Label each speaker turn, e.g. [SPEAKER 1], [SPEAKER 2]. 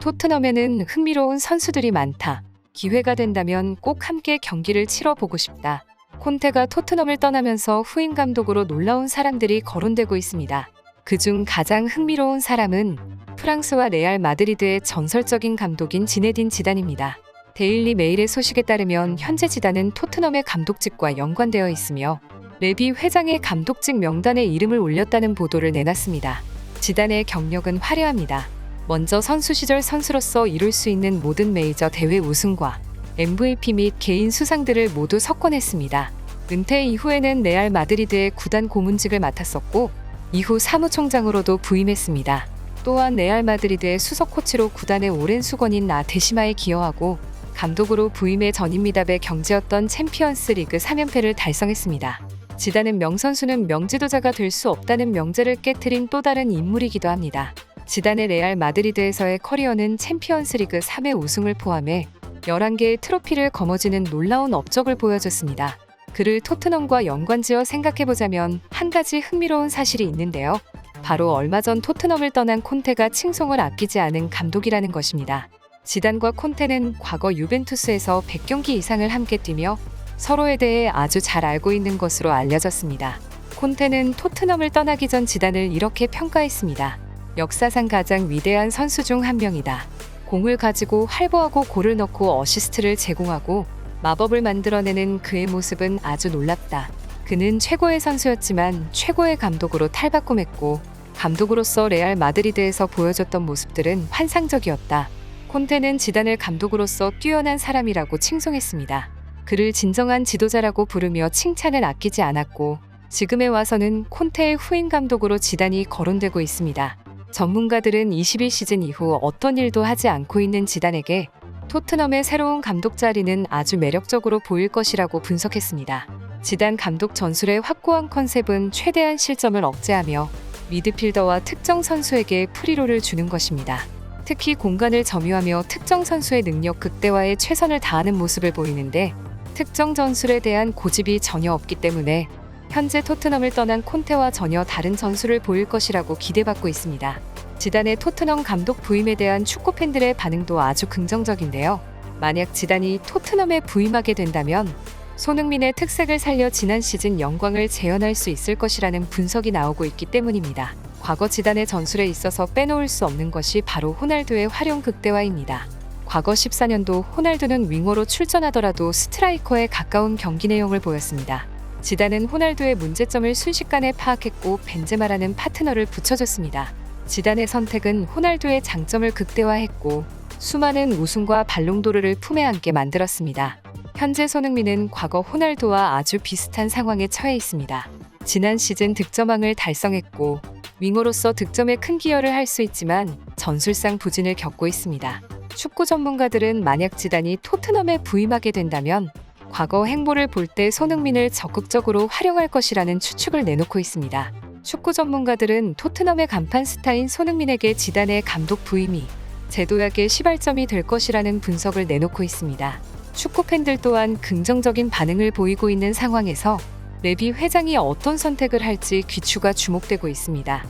[SPEAKER 1] 토트넘에는 흥미로운 선수들이 많다. 기회가 된다면 꼭 함께 경기를 치러보고 싶다. 콘테가 토트넘을 떠나면서 후임 감독으로 놀라운 사람들이 거론되고 있습니다. 그중 가장 흥미로운 사람은 프랑스와 레알 마드리드의 전설적인 감독인 지네딘 지단입니다. 데일리 메일의 소식에 따르면 현재 지단은 토트넘의 감독직과 연관되어 있으며 레비 회장의 감독직 명단에 이름을 올렸다는 보도를 내놨습니다. 지단의 경력은 화려합니다. 먼저 선수 시절 선수로서 이룰 수 있는 모든 메이저 대회 우승과 MVP 및 개인 수상들을 모두 석권했습니다. 은퇴 이후에는 레알 마드리드의 구단 고문직을 맡았었고 이후 사무총장으로도 부임했습니다. 또한 레알 마드리드의 수석 코치로 구단의 오랜 수건인 나데시마에 기여하고 감독으로 부임해 전임미답의 경지였던 챔피언스 리그 3연패를 달성했습니다. 지단은 명선수는 명지도자가 될 수 없다는 명제를 깨뜨린 또 다른 인물이기도 합니다. 지단의 레알 마드리드에서의 커리어는 챔피언스 리그 3회 우승을 포함해 11개의 트로피를 거머쥐는 놀라운 업적을 보여줬습니다. 그를 토트넘과 연관지어 생각해보자면 한 가지 흥미로운 사실이 있는데요. 바로 얼마 전 토트넘을 떠난 콘테가 칭송을 아끼지 않은 감독이라는 것입니다. 지단과 콘테는 과거 유벤투스에서 100경기 이상을 함께 뛰며 서로에 대해 아주 잘 알고 있는 것으로 알려졌습니다. 콘테는 토트넘을 떠나기 전 지단을 이렇게 평가했습니다. 역사상 가장 위대한 선수 중 한 명이다. 공을 가지고 활보하고 골을 넣고 어시스트를 제공하고 마법을 만들어내는 그의 모습은 아주 놀랍다. 그는 최고의 선수였지만 최고의 감독으로 탈바꿈했고 감독으로서 레알 마드리드에서 보여줬던 모습들은 환상적이었다. 콘테는 지단을 감독으로서 뛰어난 사람이라고 칭송했습니다. 그를 진정한 지도자라고 부르며 칭찬을 아끼지 않았고 지금에 와서는 콘테의 후임 감독으로 지단이 거론되고 있습니다. 전문가들은 21시즌 이후 어떤 일도 하지 않고 있는 지단에게 토트넘의 새로운 감독 자리는 아주 매력적으로 보일 것이라고 분석했습니다. 지단 감독 전술의 확고한 컨셉은 최대한 실점을 억제하며 미드필더와 특정 선수에게 프리로를 주는 것입니다. 특히 공간을 점유하며 특정 선수의 능력 극대화에 최선을 다하는 모습을 보이는데 특정 전술에 대한 고집이 전혀 없기 때문에 현재 토트넘을 떠난 콘테와 전혀 다른 전술을 보일 것이라고 기대받고 있습니다. 지단의 토트넘 감독 부임에 대한 축구 팬들의 반응도 아주 긍정적인데요. 만약 지단이 토트넘에 부임하게 된다면 손흥민의 특색을 살려 지난 시즌 영광을 재현할 수 있을 것이라는 분석이 나오고 있기 때문입니다. 과거 지단의 전술에 있어서 빼놓을 수 없는 것이 바로 호날두의 활용 극대화입니다. 과거 14년도 호날두는 윙어로 출전하더라도 스트라이커에 가까운 경기 내용을 보였습니다. 지단은 호날두의 문제점을 순식간에 파악했고 벤제마라는 파트너를 붙여줬습니다. 지단의 선택은 호날두의 장점을 극대화했고 수많은 우승과 발롱도르를 품에 안게 만들었습니다. 현재 손흥민은 과거 호날두와 아주 비슷한 상황에 처해 있습니다. 지난 시즌 득점왕을 달성했고 윙어로서 득점에 큰 기여를 할 수 있지만 전술상 부진을 겪고 있습니다. 축구 전문가들은 만약 지단이 토트넘에 부임하게 된다면 과거 행보를 볼 때 손흥민을 적극적으로 활용할 것이라는 추측을 내놓고 있습니다. 축구 전문가들은 토트넘의 간판 스타인 손흥민에게 지단의 감독 부임이 제도약의 시발점이 될 것이라는 분석을 내놓고 있습니다. 축구 팬들 또한 긍정적인 반응을 보이고 있는 상황에서 레비 회장이 어떤 선택을 할지 귀추가 주목되고 있습니다.